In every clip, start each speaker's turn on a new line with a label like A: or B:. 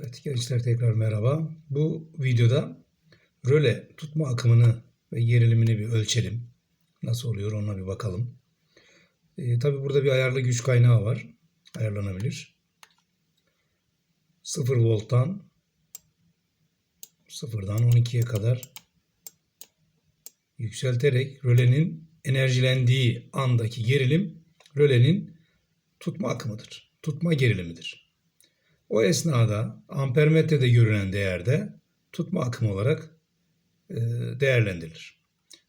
A: Evet gençler tekrar merhaba. Bu videoda röle tutma akımını ve gerilimini bir ölçelim. Nasıl oluyor ona bir bakalım. Ee, Tabi burada bir ayarlı güç kaynağı var. Ayarlanabilir. 0 volttan 0'dan 12'ye kadar yükselterek rölenin enerjilendiği andaki gerilim rölenin tutma akımıdır. Tutma gerilimidir. O esnada ampermetrede görünen değerde tutma akımı olarak e, değerlendirilir.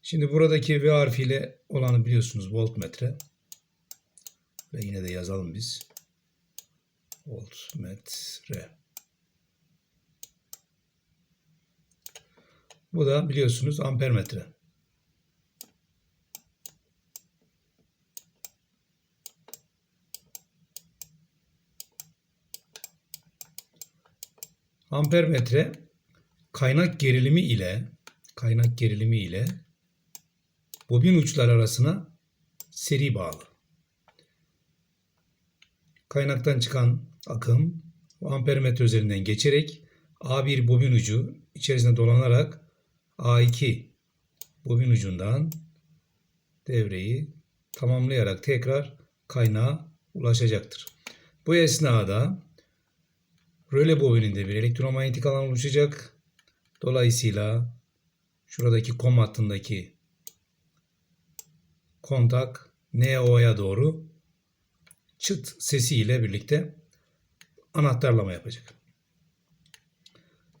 A: Şimdi buradaki V harfiyle olanı biliyorsunuz voltmetre. Ve yine de yazalım biz. Voltmetre. Bu da biliyorsunuz ampermetre. Ampermetre kaynak gerilimi ile kaynak gerilimi ile bobin uçları arasına seri bağlı. Kaynaktan çıkan akım ampermetre üzerinden geçerek A1 bobin ucu içerisinde dolanarak A2 bobin ucundan devreyi tamamlayarak tekrar kaynağa ulaşacaktır. Bu esnada röle bobininde bir elektromanyetik alan oluşacak. Dolayısıyla şuradaki kom hattındaki kontak NO'ya doğru çıt sesiyle birlikte anahtarlama yapacak.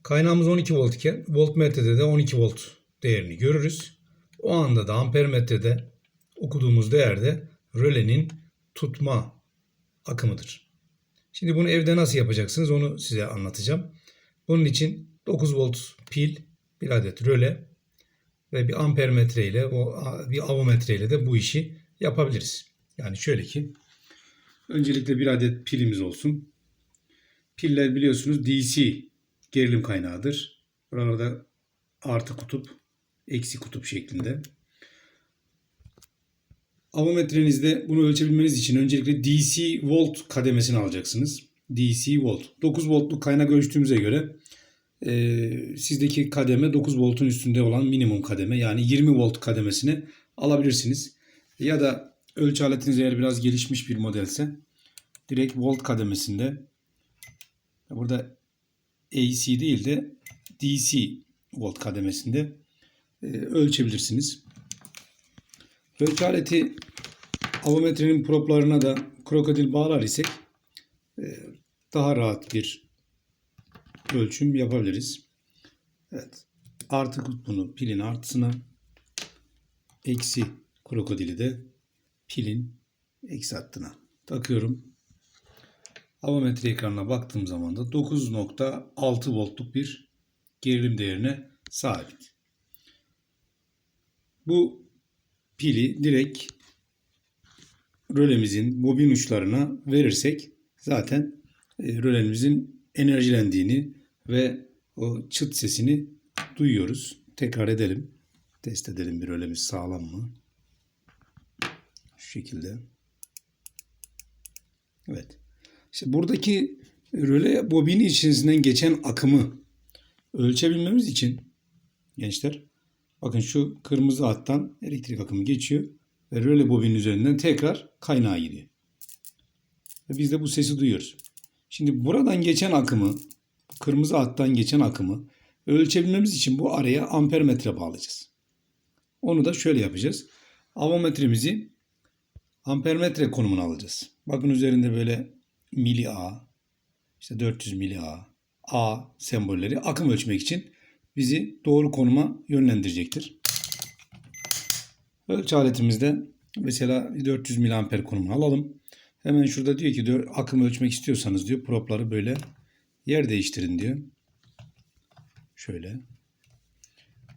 A: Kaynağımız 12 volt iken voltmetrede de 12 volt değerini görürüz. O anda da ampermetrede okuduğumuz değerde rölenin tutma akımıdır. Şimdi bunu evde nasıl yapacaksınız onu size anlatacağım. Bunun için 9 volt pil, bir adet röle ve bir ampermetre ile bir avometre ile de bu işi yapabiliriz. Yani şöyle ki öncelikle bir adet pilimiz olsun. Piller biliyorsunuz DC gerilim kaynağıdır. Buralarda artı kutup, eksi kutup şeklinde. Avometrenizde bunu ölçebilmeniz için öncelikle DC volt kademesini alacaksınız. DC volt. 9 voltluk kaynak ölçtüğümüze göre e, sizdeki kademe 9 voltun üstünde olan minimum kademe yani 20 volt kademesini alabilirsiniz. Ya da ölçü aletiniz eğer biraz gelişmiş bir modelse direkt volt kademesinde burada AC değil de DC volt kademesinde e, ölçebilirsiniz. Ölçü aleti avometrenin proplarına da krokodil bağlar isek e, daha rahat bir ölçüm yapabiliriz. Evet. Artı kutbunu pilin artısına eksi krokodili de pilin eksi hattına takıyorum. Avometre ekranına baktığım zaman da 9.6 voltluk bir gerilim değerine sahip. Bu pili direkt rölemizin bobin uçlarına verirsek zaten e, rölemizin enerjilendiğini ve o çıt sesini duyuyoruz. Tekrar edelim. Test edelim bir rölemiz sağlam mı? Şu şekilde. Evet. İşte buradaki röle bobini içerisinden geçen akımı ölçebilmemiz için gençler bakın şu kırmızı hattan elektrik akımı geçiyor ve röle bobinin üzerinden tekrar kaynağa gidiyor. Ve biz de bu sesi duyuyoruz. Şimdi buradan geçen akımı kırmızı hattan geçen akımı ölçebilmemiz için bu araya ampermetre bağlayacağız. Onu da şöyle yapacağız. Avometremizi ampermetre konumuna alacağız. Bakın üzerinde böyle mili A, işte 400 mili A, A sembolleri akım ölçmek için bizi doğru konuma yönlendirecektir. Ölçü aletimizde mesela 400 miliamper konumuna alalım. Hemen şurada diyor ki akım ölçmek istiyorsanız diyor propları böyle yer değiştirin diyor. Şöyle.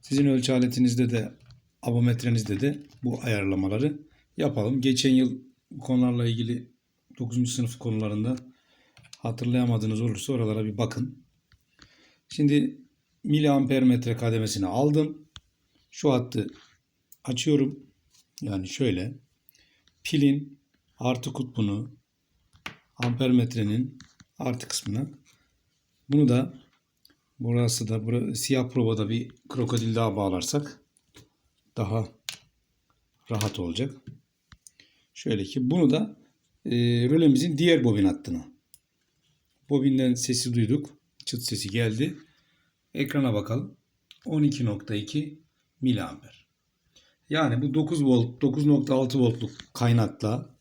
A: Sizin ölçü aletinizde de avometrenizde de bu ayarlamaları yapalım. Geçen yıl bu konularla ilgili 9. sınıf konularında hatırlayamadığınız olursa oralara bir bakın. Şimdi miliamper metre kademesini aldım. Şu hattı açıyorum. Yani şöyle pilin artı kutbunu ampermetrenin artı kısmına Bunu da burası da bura, siyah provada bir krokodil daha bağlarsak daha rahat olacak. Şöyle ki bunu da e, rölemizin diğer bobin hattına. Bobinden sesi duyduk. Çıt sesi geldi. Ekrana bakalım. 12.2 miliamper. Yani bu 9 volt, 9.6 voltluk kaynakla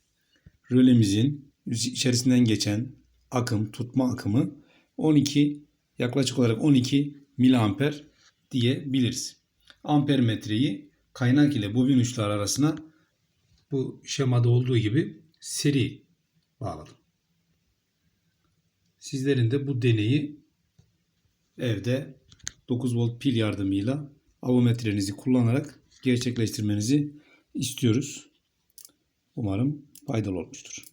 A: rölemizin içerisinden geçen akım, tutma akımı 12 yaklaşık olarak 12 miliamper diyebiliriz. Ampermetreyi kaynak ile bobin uçları arasına bu şemada olduğu gibi seri bağladım. Sizlerin de bu deneyi evde 9 volt pil yardımıyla avometrenizi kullanarak gerçekleştirmenizi istiyoruz. Umarım faydalı olmuştur.